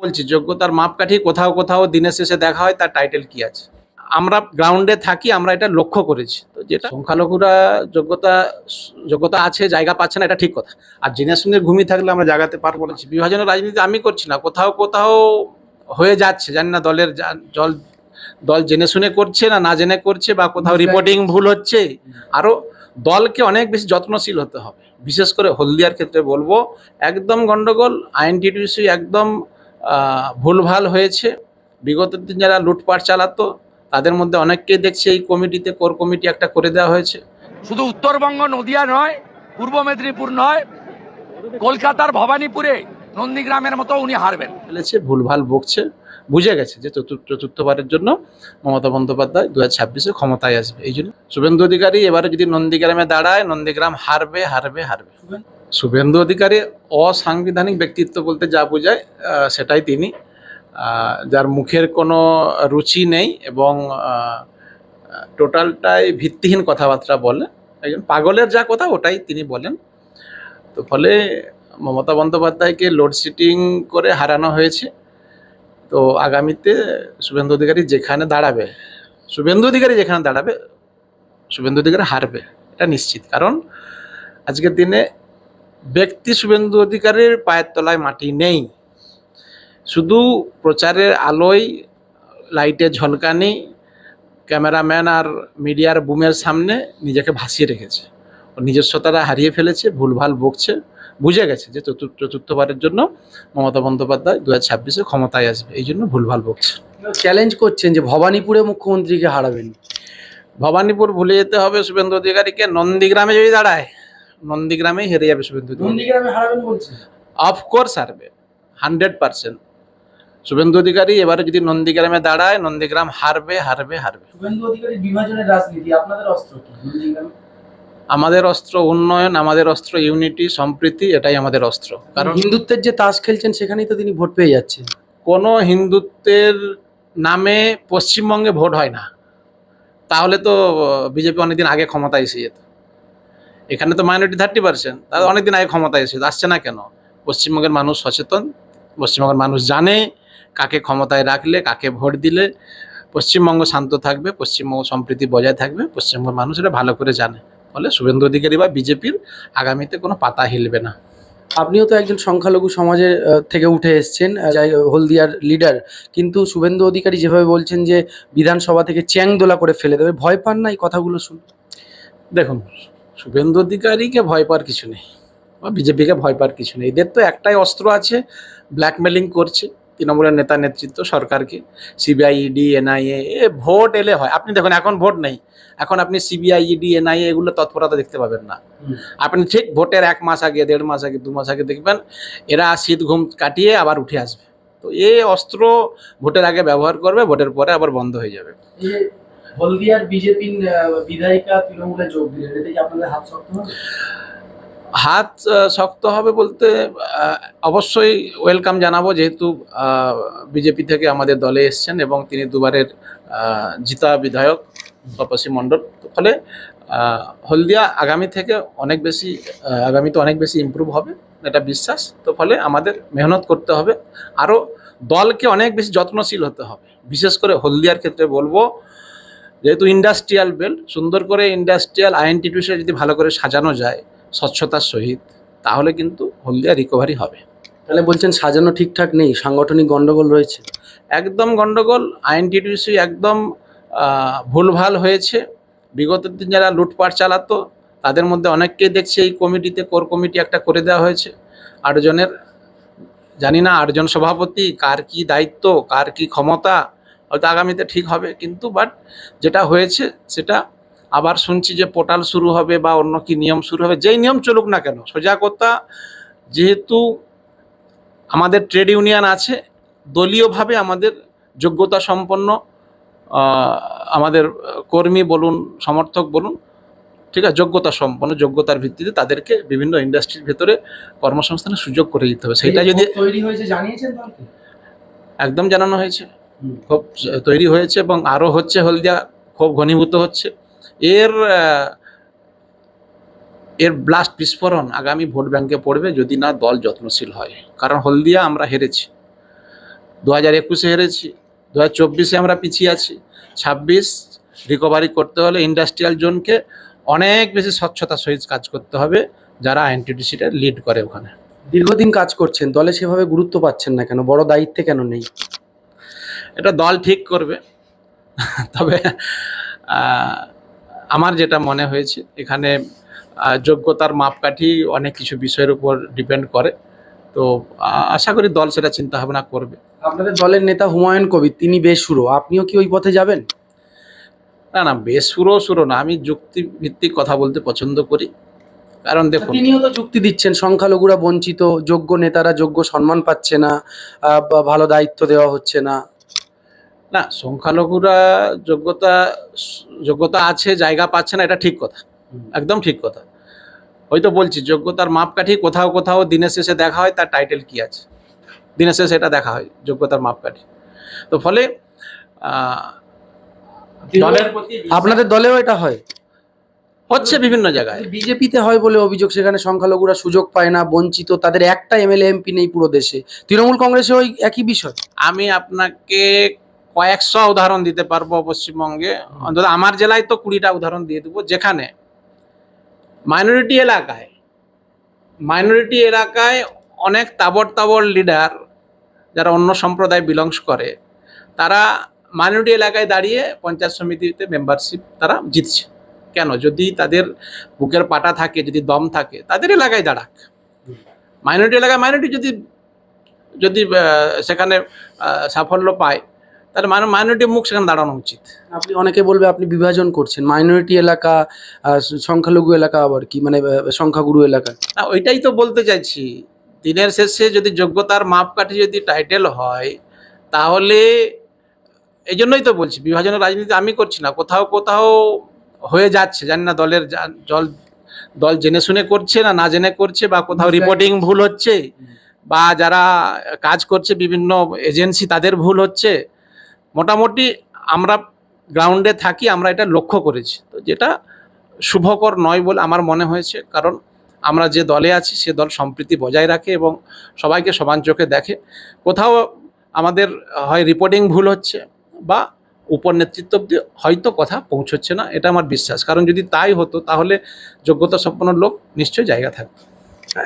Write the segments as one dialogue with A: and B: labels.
A: বলছি যোগ্যতার মাপকাঠি কোথাও কোথাও দিনের শেষে দেখা হয় তার টাইটেল কি আছে? আমরা গ্রাউন্ডে থাকি আমরা এটা লক্ষ্য করেছি। তো যেটা সংখ্যালঘুরা যোগ্যতা যোগ্যতা আছে জায়গা পাচ্ছে না এটা ঠিক কথা। আর জেনে শুনে ঘুমিয়ে থাকলে আমরা জাগাতে পার বলেছি বিভাজনের রাজনীতি আমি করছি না কোথাও কোথাও হয়ে যাচ্ছে জানি না দলের জল দল জেনে শুনে করছে না না জেনে করছে বা কোথাও রিপোর্টিং ভুল হচ্ছে আরও দলকে অনেক বেশি যত্নশীল হতে হবে। বিশেষ করে হলদিয়ার ক্ষেত্রে বলব একদম গন্ডগোল আইএনটিটিউসি একদম ভুলভাল হয়েছে। বিগত দিন যারা লুটপাট চালাতো তাদের মধ্যে অনেককেই দেখছি এই কমিটিতে কোর কমিটি একটা করে দেওয়া হয়েছে।
B: শুধু উত্তরবঙ্গ নদিয়া নয় পূর্ব মেদিনীপুর নয় কলকাতার ভবানীপুরে নন্দীগ্রামের মতো উনি হারবেন।
A: ফেলেছে ভুলভাল বকছে। বুঝে গেছে যে চতুর্থ চতুর্থবারের জন্য মমতা বন্দ্যোপাধ্যায় দু হাজার ছাব্বিশে ক্ষমতায় আসবে। এই জন্য শুভেন্দু অধিকারী এবারে যদি নন্দীগ্রামে দাঁড়ায় নন্দীগ্রাম হারবে হারবে হারবে। শুভেন্দু অধিকারী অসাংবিধানিক ব্যক্তিত্ব বলতে যা বোঝায় সেটাই তিনি। যার মুখের কোনো রুচি নেই এবং টোটালটাই ভিত্তিহীন কথাবার্তা বলে। একজন পাগলের যা কথা, ওটাই তিনি বলেন। তো ফলে মমতা বন্দ্যোপাধ্যায়কে লোডশেডিং করে হারানো হয়েছে। তো আগামীতে শুভেন্দু অধিকারী যেখানে দাঁড়াবে, শুভেন্দু অধিকারী যেখানে দাঁড়াবে, শুভেন্দু অধিকারী হারবে, এটা নিশ্চিত। কারণ আজকের দিনে ব্যক্তি শুভেন্দু অধিকারের পায়ের তলায় মাটি নেই। শুধু প্রচারের আলোয় লাইটের ঝলকানি ক্যামেরাম্যান আর মিডিয়ার বুমের সামনে নিজেকে ভাসিয়ে রেখেছে। ও নিজস্বতারা হারিয়ে ফেলেছে ভুলভাল বকছে বুঝে গেছে যে চতুর্থ চতুর্থবারের জন্য মমতা বন্দ্যোপাধ্যায় দু হাজার ছাব্বিশে ক্ষমতায় আসবে এই জন্য ভুলভাল বকছে।
C: চ্যালেঞ্জ করছেন যে ভবানীপুরে মুখ্যমন্ত্রীকে হারাবেন।
A: ভবানীপুর ভুলে যেতে হবে শুভেন্দু অধিকারীকে নন্দীগ্রামে যদি দাঁড়ায়। নন্দীগ্রামেই হেরে যাবে শুভেন্দু অধিকারী
C: নন্দীগ্রামে হারাবেন বলছেন?
A: অফকোর্স হারবে। হান্ড্রেড পার্সেন্ট শুভেন্দু অধিকারী এবারে যদি নন্দীগ্রামে দাঁড়ায় নন্দীগ্রাম হারবে হারবে হারবে।
C: শুভেন্দু অধিকারী বিভাজনের রাজনীতি আপনাদের অস্ত্র কি
A: আমাদের অস্ত্র উন্নয়ন আমাদের অস্ত্র ইউনিটি সম্প্রীতি এটাই আমাদের অস্ত্র। কারণ
C: কারণ হিন্দুত্বের যে তাস খেলছেন সেখানেই তো তিনি ভোট পেয়ে যাচ্ছেন।
A: কোনো হিন্দুত্বের নামে পশ্চিমবঙ্গে ভোট হয় না। তাহলে তো বিজেপি অনেকদিন আগে ক্ষমতায় এসে যেত। এখানে তো মাইনরিটি থার্টি পার্সেন্ট তাহলে অনেকদিন আগে ক্ষমতায় এসে আসছে না কেন? পশ্চিমবঙ্গের মানুষ সচেতন পশ্চিমবঙ্গের মানুষ জানে কাকে ক্ষমতায় রাখলে কাকে ভোট দিলে। পশ্চিমবঙ্গ শান্ত থাকবে পশ্চিমবঙ্গ সম্প্রীতি বজায় থাকবে পশ্চিমবঙ্গের মানুষ এটা ভালো করে জানে। ফলে শুভেন্দু অধিকারী বা বিজেপির আগামীতে কোনো পাতা হিলবে না।
C: আপনিও তো একজন সংখ্যালঘু সমাজের থেকে উঠে এসছেন যাই হলদিয়ার লিডার কিন্তু শুভেন্দু অধিকারী যেভাবে বলছেন যে বিধানসভা থেকে চ্যাং দোলা করে ফেলে দেবে ভয় পান না এই কথাগুলো শুন?
A: দেখুন শুভেন্দু অধিকারীকে ভয় পাওয়ার কিছু নেই বা বিজেপিকে ভয় পাওয়ার কিছু নেই। এদের তো একটাই অস্ত্র আছে ব্ল্যাকমেলিং করছে তৃণমূলের নেতা নেতৃত্ব সরকারকে। সিবিআই ইডি এনআইএ এ ভোট এলে হয়। আপনি দেখুন এখন ভোট নেই। এখন আপনি সিবিআই ইডি এনআইএ এগুলো তৎপরতা দেখতে পাবেন না। আপনি ঠিক ভোটের এক মাস আগে দেড় মাস আগে দু মাস আগে দেখবেন এরা শীত ঘুম কাটিয়ে আবার উঠে আসবে। তো এ অস্ত্র ভোটের আগে ব্যবহার করবে ভোটের পরে আবার বন্ধ হয়ে যাবে।
C: হলদিয়ার বিজেপির বিধায়িকা তৃণমূলে যোগ দিলেন এতে কি আপনাদের হাত শক্ত হবে?
A: হাত শক্ত হবে বলতে অবশ্যই ওয়েলকাম জানাব যেহেতু বিজেপি থেকে আমাদের দলে এসছেন এবং তিনি দুবারের জিতা বিধায়ক তপসী মণ্ডল। ফলে হলদিয়া আগামী থেকে অনেক বেশি আগামীতে অনেক বেশি ইমপ্রুভ হবে, এটা বিশ্বাস। তো ফলে আমাদের মেহনত করতে হবে। আরও দলকে অনেক বেশি যত্নশীল হতে হবে। বিশেষ করে হলদিয়ার ক্ষেত্রে বলব যেহেতু ইন্ডাস্ট্রিয়াল বেল্ট সুন্দর করে ইন্ডাস্ট্রিয়াল আইএনটিটিউশন যদি ভালো করে সাজানো যায় স্বচ্ছতার সহিত তাহলে কিন্তু হলদিয়া রিকভারি হবে।
C: তাহলে বলছেন সাজানো ঠিকঠাক নেই সাংগঠনিক গন্ডগোল রয়েছে।
A: একদম গন্ডগোল আইএনটিটিউসি একদম ভুলভাল হয়েছে। বিগত দিন যারা লুটপাট চালাতো তাদের মধ্যে অনেককে দেখছি এই কমিটিতে কোর কমিটি একটা করে দেওয়া হয়েছে। আটজনের জানি না আটজন সভাপতি কার কি দায়িত্ব কার কি ক্ষমতা হয়তো আগামীতে ঠিক হবে কিন্তু বাট যেটা হয়েছে সেটা আবার শুনছি যে পোর্টাল শুরু হবে বা অন্য কি নিয়ম শুরু হবে যেই নিয়ম চলুক না কেন সোজা কথা যেহেতু আমাদের ট্রেড ইউনিয়ন আছে দলীয়ভাবে আমাদের যোগ্যতা সম্পন্ন আমাদের কর্মী বলুন সমর্থক বলুন ঠিক আছে যোগ্যতা সম্পন্ন যোগ্যতার ভিত্তিতে তাদেরকে বিভিন্ন ইন্ডাস্ট্রির ভেতরে কর্মসংস্থানের সুযোগ করে দিতে হবে। সেটা যদি
C: তৈরি হয়েছে জানিয়েছেন
A: একদম জানানো হয়েছে। খুব তৈরি হয়েছে এবং আরও হচ্ছে হলদিয়া খুব ঘনীভূত হচ্ছে। এর এর ব্লাস্ট বিস্ফোরণ আগামী ভোট ব্যাংকে পড়বে যদি না দল যত্নশীল হয়। কারণ হলদিয়া আমরা হেরেছি। দু হাজার একুশে হেরেছি দু হাজার চব্বিশে আমরা পিছিয়ে আছি। ছাব্বিশ রিকভারি করতে হলে ইন্ডাস্ট্রিয়াল জোনকে অনেক বেশি স্বচ্ছতার সহিত কাজ করতে হবে, যারা আইএনটিডিসিটা লিড করে ওখানে।
C: দীর্ঘদিন কাজ করছেন, দলে সেভাবে গুরুত্ব পাচ্ছেন না কেন? বড় দায়িত্বে কেন নেই?
A: এটা দল ঠিক করবে। তবে আমার যেটা মনে হয়েছে এখানে যোগ্যতার মাপকাঠি অনেক কিছু বিষয়ের উপর ডিপেন্ড করে। তো আশা করি দল সেটা চিন্তা ভাবনা করবে।
C: আপনাদের দলের নেতা হুমায়ুন কবির তিনি বেসুরো আপনিও কি ওই পথে যাবেন?
A: না না বেশ সুরো না। আমি যুক্তি ভিত্তিক কথা বলতে পছন্দ করি। কারণ দেখুন
C: তিনিও তো যুক্তি দিচ্ছেন সংখ্যালঘুরা বঞ্চিত যোগ্য নেতারা যোগ্য সম্মান পাচ্ছে না বা ভালো দায়িত্ব দেওয়া হচ্ছে না।
A: না সংখ্যালঘুরা যোগ্যতা যোগ্যতা আছে জায়গা পাচ্ছে না এটা ঠিক কথা। একদম ঠিক কথা। ওই তো বলছি যোগ্যতার মাপকাঠি কোথাও কোথাও দিনের শেষে দেখা হয় তার টাইটেল কি আছে? দিনের শেষে এটা দেখা হয় যোগ্যতার মাপকাঠি। তো ফলে
C: আপনাদের দলেও এটা হয়?
A: হচ্ছে বিভিন্ন জায়গায়।
C: বিজেপিতে হয় বলে অভিযোগ সেখানে সংখ্যালঘুরা সুযোগ পায় না বঞ্চিত তাদের একটা এমএলএ এমপি নেই পুরো দেশে। তৃণমূল কংগ্রেসে ওই একই বিষয়?
A: আমি আপনাকে কয়েকশো উদাহরণ দিতে পারব পশ্চিমবঙ্গে। অন্তত আমার জেলায় তো কুড়িটা উদাহরণ দিয়ে দেবো। যেখানে মাইনরিটি এলাকায় মাইনরিটি এলাকায় অনেক তাবড় তাবড় লিডার যারা অন্য সম্প্রদায় বিলংস করে, তারা মাইনরিটি এলাকায় দাঁড়িয়ে পঞ্চায়েত সমিতিতে মেম্বারশিপ তারা জিতছে। কেন? যদি তাদের বুকের পাটা থাকে, যদি দম থাকে, তাদের এলাকায় দাঁড়াক। মাইনরিটি এলাকায় মাইনরিটি যদি যদি সেখানে সাফল্য পায় তাহলে মাইনরিটি মুখ সেখানে দাঁড়ানো উচিত।
C: আপনি অনেকে বলবে আপনি বিভাজন করছেন। মাইনরিটি এলাকা সংখ্যালঘু এলাকা আবার কি? মানে সংখ্যাগুরু এলাকা।
A: না ওইটাই তো বলতে চাইছি। দিনের শেষে যদি যোগ্যতার মাপকাঠি যদি টাইটেল হয় তাহলে এই জন্যই তো বলছি বিভাজনের রাজনীতি আমি করছি না। কোথাও কোথাও হয়ে যাচ্ছে জানি না দলের জল দল জেনে শুনে করছে না না জেনে করছে বা কোথাও রিপোর্টিং ভুল হচ্ছে বা যারা কাজ করছে বিভিন্ন এজেন্সি তাদের ভুল হচ্ছে। মোটামুটি আমরা গ্রাউন্ডে থাকি, আমরা এটা লক্ষ্য করেছি। তো যেটা শুভকর নয় বলে আমার মনে হয়েছে, কারণ আমরা যে দলে আছি, সে দল সম্প্রীতি বজায় রাখে এবং সবাইকে সমান চোখে দেখে। কোথাও আমাদের হয় রিপোর্টিং ভুল হচ্ছে বা উপর নেতৃত্ব অব্দি হয়তো কথা পৌঁছচ্ছে না, এটা আমার বিশ্বাস। কারণ যদি তাই হতো, তাহলে যোগ্যতা সম্পন্ন লোক নিশ্চয়ই জায়গা থাকবে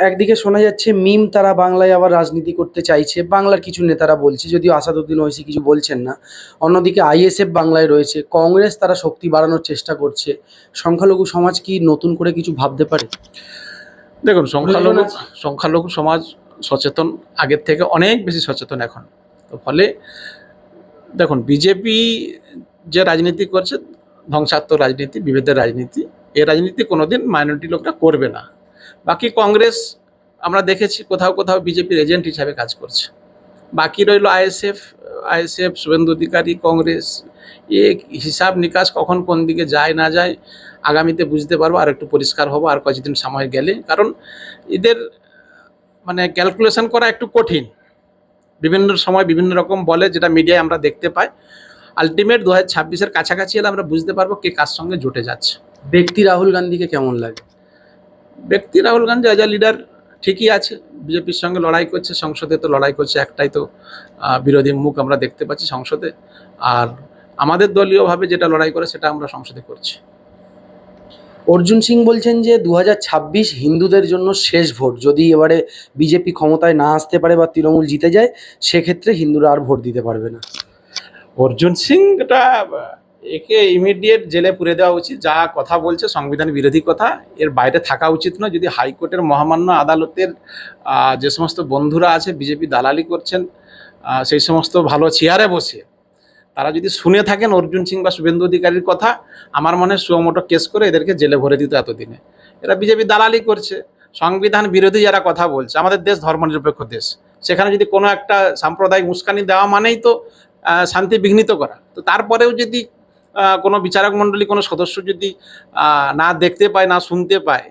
C: একদিকে শোনা যাচ্ছে মিম তারা বাংলায় আবার রাজনীতি করতে চাইছে বাংলার কিছু নেতারা বলছে যদিও আসাদুদ্দিন ওইসি কিছু বলছেন না। অন্যদিকে আইএসএফ বাংলায় রয়েছে কংগ্রেস তারা শক্তি বাড়ানোর চেষ্টা করছে। সংখ্যালঘু সমাজ কি নতুন করে কিছু ভাবতে পারে?
A: দেখুন সংখ্যালঘু সংখ্যালঘু সমাজ সচেতন আগের থেকে অনেক বেশি সচেতন এখন। তো ফলে দেখুন বিজেপি যে রাজনীতি করছে ধ্বংসাত্মক রাজনীতি বিভেদের রাজনীতি এই রাজনীতি কোনোদিন মাইনরিটি লোকরা করবে না। বাকি কংগ্রেস আমরা দেখেছি কোথাও কোথাও বিজেপির এজেন্ট হিসাবে কাজ করছে। বাকি রইল আইএসএফ আইএসএফ, শুভেন্দু অধিকারী, কংগ্রেস, এ হিসাব নিকাশ কখন কোন দিকে যায় না যায় আগামীতে বুঝতে পারব, আর একটু পরিষ্কার হব, আর কয়েকদিন সময় গেলে। কারণ এদের মানে ক্যালকুলেশন করা একটু কঠিন। বিভিন্ন সময় বিভিন্ন রকম বলে যেটা মিডিয়ায় আমরা দেখতে পাই। আলটিমেট দু হাজার ছাব্বিশের কাছাকাছি এলে আমরা বুঝতে পারব কে কার সঙ্গে জুটে যাচ্ছে।
C: ব্যক্তি রাহুল গান্ধীকে কেমন লাগে?
A: ব্যক্তি রাহুল গান্ধী অ্যাজ লিডার ঠিকই আছে। বিজেপির সঙ্গে লড়াই করছে সংসদে তো লড়াই করছে একটাই তো বিরোধী মুখ আমরা দেখতে পাচ্ছি সংসদে। আর আমাদের দলীয়ভাবে যেটা লড়াই করে সেটা আমরা সংসদে করছি।
C: অর্জুন সিং বলছেন যে দু হাজার ছাব্বিশ হিন্দুদের জন্য শেষ ভোট। যদি এবারে বিজেপি ক্ষমতায় না আসতে পারে বা তৃণমূল জিতে যায় সেক্ষেত্রে হিন্দুরা আর ভোট দিতে পারবে না।
A: অর্জুন সিং এটা একে ইমিডিয়েট জেলে পুরে দেওয়া উচিত। যা কথা বলছে, সংবিধান বিরোধী কথা, এর বাইরে থাকা উচিত নয়। যদি হাইকোর্টের মহামান্য আদালতের যে সমস্ত বন্ধুরা আছে, বিজেপি দালালি করছেন সেই সমস্ত ভালো চেয়ারে বসে, তারা যদি শুনে থাকেন অর্জুন সিং বা শুভেন্দু অধিকারীর কথা, আমার মনে হয় সুমোটো কেস করে এদেরকে জেলে ভরে দিত এতদিনে। এরা বিজেপি দালালি করছে। সংবিধান বিরোধী যারা কথা বলছে, আমাদের দেশ ধর্মনিরপেক্ষ দেশ। সেখানে যদি কোনো একটা সাম্প্রদায়িক উস্কানি দেওয়া মানেই তো শান্তি বিঘ্নিত করা। তো তারপরেও যদি কোনো বিচারক মণ্ডলী, কোনো সদস্য যদি না দেখতে পায়, না শুনতে পায়,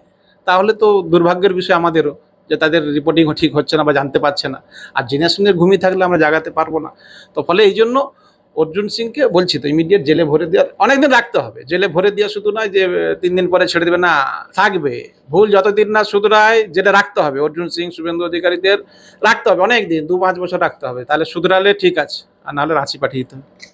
A: তাহলে তো দুর্ভাগ্যের বিষয় আমাদেরও যে তাদের রিপোর্টিং ঠিক হচ্ছে না বা জানতে পারছে না। আর জেনে শুনে ঘুমিয়ে থাকলে আমরা জাগাতে পারব না। তো ফলে এই জন্য অর্জুন সিংকে বলছি, তো ইমিডিয়েট জেলে ভরে দেওয়ার অনেকদিন রাখতে হবে। জেলে ভরে দেওয়া শুধু নয় যে, তিন দিন পরে ছেড়ে দেবে, না, থাকবে। ভুল যতদিন না শুধরায় জেলে রাখতে হবে। অর্জুন সিং, শুভেন্দু অধিকারীদের রাখতে হবে। অনেক দিন দু পাঁচ বছর রাখতে হবে। তাহলে শুধরালে ঠিক আছে, আর নাহলে রাঁচি পাঠিয়ে দিতে হবে।